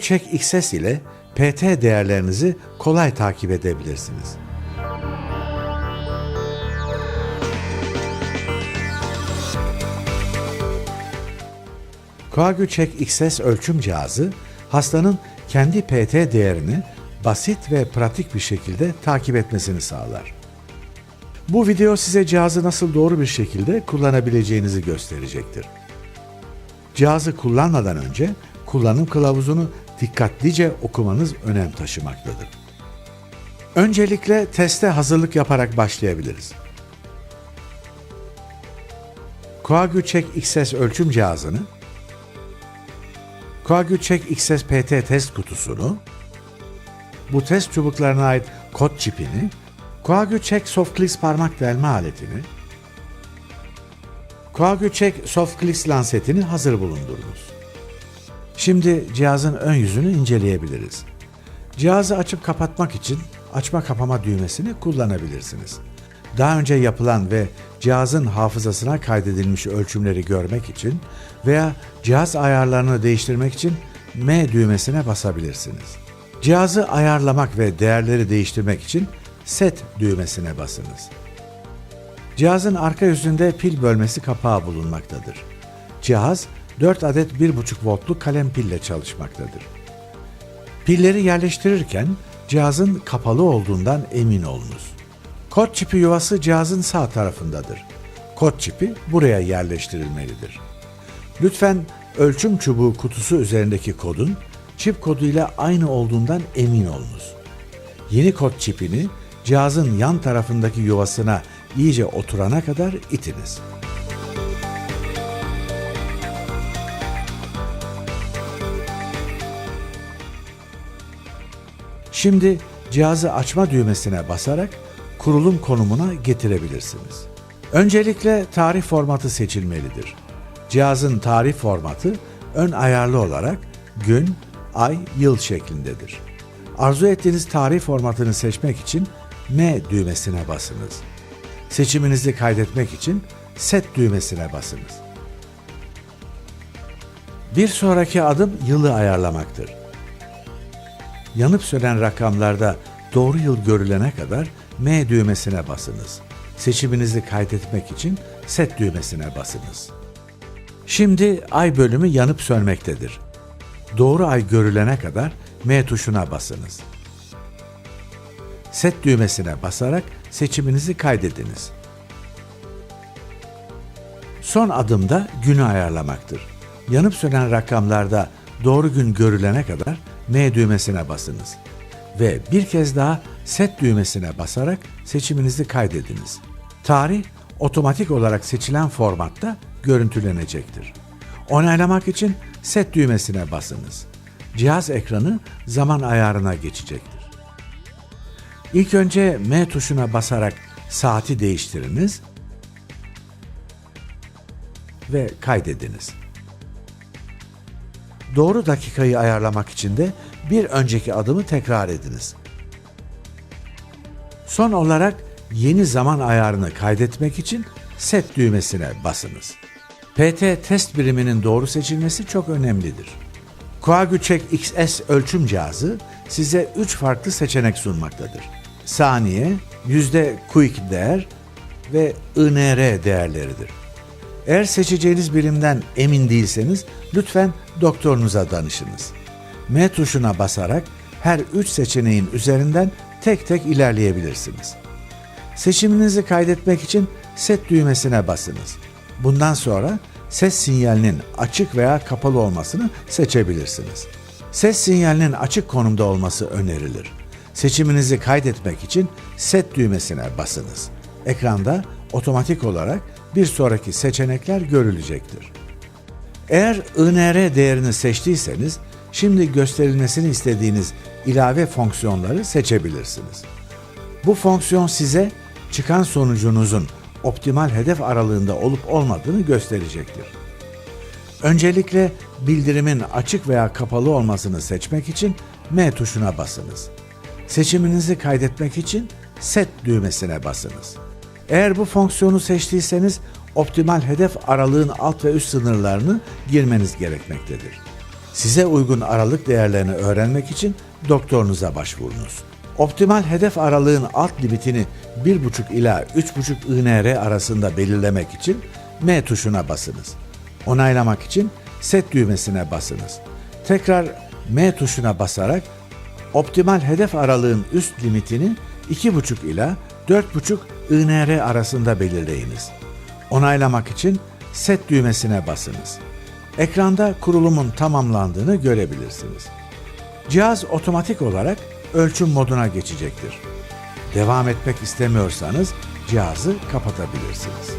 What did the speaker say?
Check XS ile PT değerlerinizi kolay takip edebilirsiniz. Check XS ölçüm cihazı hastanın kendi PT değerini basit ve pratik bir şekilde takip etmesini sağlar. Bu video size cihazı nasıl doğru bir şekilde kullanabileceğinizi gösterecektir. Cihazı kullanmadan önce kullanım kılavuzunu dikkatlice okumanız önem taşımaktadır. Öncelikle teste hazırlık yaparak başlayabiliriz. Coagucheck XS ölçüm cihazını, Coagucheck XS PT test kutusunu, bu test çubuklarına ait kod çipini, Coagucheck Softclicks parmak delme aletini, Coagucheck Softclicks lansetini hazır bulundurunuz. Şimdi cihazın ön yüzünü inceleyebiliriz. Cihazı açıp kapatmak için açma kapama düğmesini kullanabilirsiniz. Daha önce yapılan ve cihazın hafızasına kaydedilmiş ölçümleri görmek için veya cihaz ayarlarını değiştirmek için M düğmesine basabilirsiniz. Cihazı ayarlamak ve değerleri değiştirmek için Set düğmesine basınız. Cihazın arka yüzünde pil bölmesi kapağı bulunmaktadır. Cihaz 4 adet 1.5 voltluk kalem pille çalışmaktadır. Pilleri yerleştirirken cihazın kapalı olduğundan emin olunuz. Kod çipi yuvası cihazın sağ tarafındadır. Kod çipi buraya yerleştirilmelidir. Lütfen ölçüm çubuğu kutusu üzerindeki kodun çip koduyla aynı olduğundan emin olunuz. Yeni kod çipini cihazın yan tarafındaki yuvasına iyice oturana kadar itiniz. Şimdi cihazı açma düğmesine basarak kurulum konumuna getirebilirsiniz. Öncelikle tarih formatı seçilmelidir. Cihazın tarih formatı ön ayarlı olarak gün, ay, yıl şeklindedir. Arzu ettiğiniz tarih formatını seçmek için M düğmesine basınız. Seçiminizi kaydetmek için Set düğmesine basınız. Bir sonraki adım yılı ayarlamaktır. Yanıp sönen rakamlarda doğru yıl görülene kadar M düğmesine basınız. Seçiminizi kaydetmek için Set düğmesine basınız. Şimdi ay bölümü yanıp sönmektedir. Doğru ay görülene kadar M tuşuna basınız. Set düğmesine basarak seçiminizi kaydediniz. Son adımda günü ayarlamaktır. Yanıp sönen rakamlarda doğru gün görülene kadar M düğmesine basınız ve bir kez daha set düğmesine basarak seçiminizi kaydediniz. Tarih otomatik olarak seçilen formatta görüntülenecektir. Onaylamak için set düğmesine basınız. Cihaz ekranı zaman ayarına geçecektir. İlk önce M tuşuna basarak saati değiştiriniz ve kaydediniz. Doğru dakikayı ayarlamak için de bir önceki adımı tekrar ediniz. Son olarak yeni zaman ayarını kaydetmek için set düğmesine basınız. PT test biriminin doğru seçilmesi çok önemlidir. Coagucheck XS ölçüm cihazı size 3 farklı seçenek sunmaktadır. Saniye, yüzde quick değer ve INR değerleridir. Eğer seçeceğiniz birimden emin değilseniz lütfen doktorunuza danışınız. M tuşuna basarak her 3 seçeneğin üzerinden tek tek ilerleyebilirsiniz. Seçiminizi kaydetmek için set düğmesine basınız. Bundan sonra ses sinyalinin açık veya kapalı olmasını seçebilirsiniz. Ses sinyalinin açık konumda olması önerilir. Seçiminizi kaydetmek için set düğmesine basınız. Ekranda otomatik olarak bir sonraki seçenekler görülecektir. Eğer INR değerini seçtiyseniz şimdi gösterilmesini istediğiniz ilave fonksiyonları seçebilirsiniz. Bu fonksiyon size çıkan sonucunuzun optimal hedef aralığında olup olmadığını gösterecektir. Öncelikle bildirimin açık veya kapalı olmasını seçmek için M tuşuna basınız. Seçiminizi kaydetmek için Set düğmesine basınız. Eğer bu fonksiyonu seçtiyseniz optimal hedef aralığın alt ve üst sınırlarını girmeniz gerekmektedir. Size uygun aralık değerlerini öğrenmek için doktorunuza başvurunuz. Optimal hedef aralığın alt limitini 1,5 ila 3,5 INR arasında belirlemek için M tuşuna basınız. Onaylamak için set düğmesine basınız. Tekrar M tuşuna basarak optimal hedef aralığın üst limitini 2,5 ila 4,5 INR arasında belirleyiniz. Onaylamak için set düğmesine basınız. Ekranda kurulumun tamamlandığını görebilirsiniz. Cihaz otomatik olarak ölçüm moduna geçecektir. Devam etmek istemiyorsanız cihazı kapatabilirsiniz.